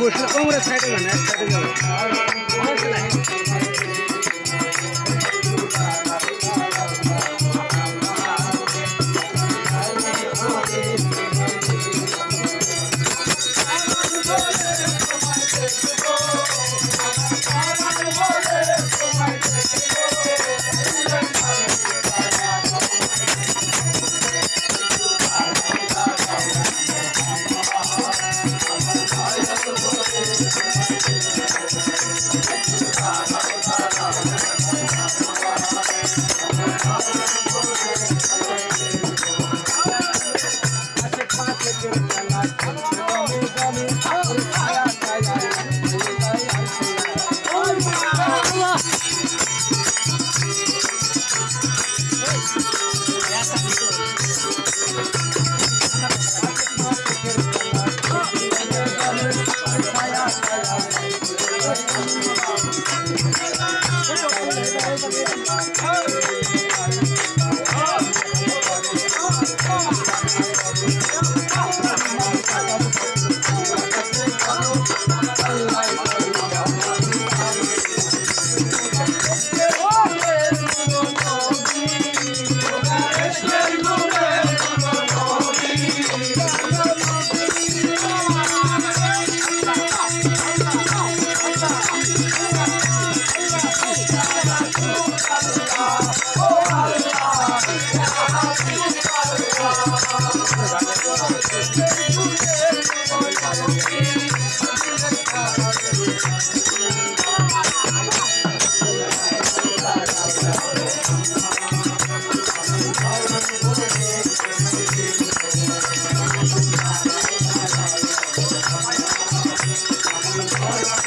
বসলে কোমরের সাইডে মানে সাইডে যাব।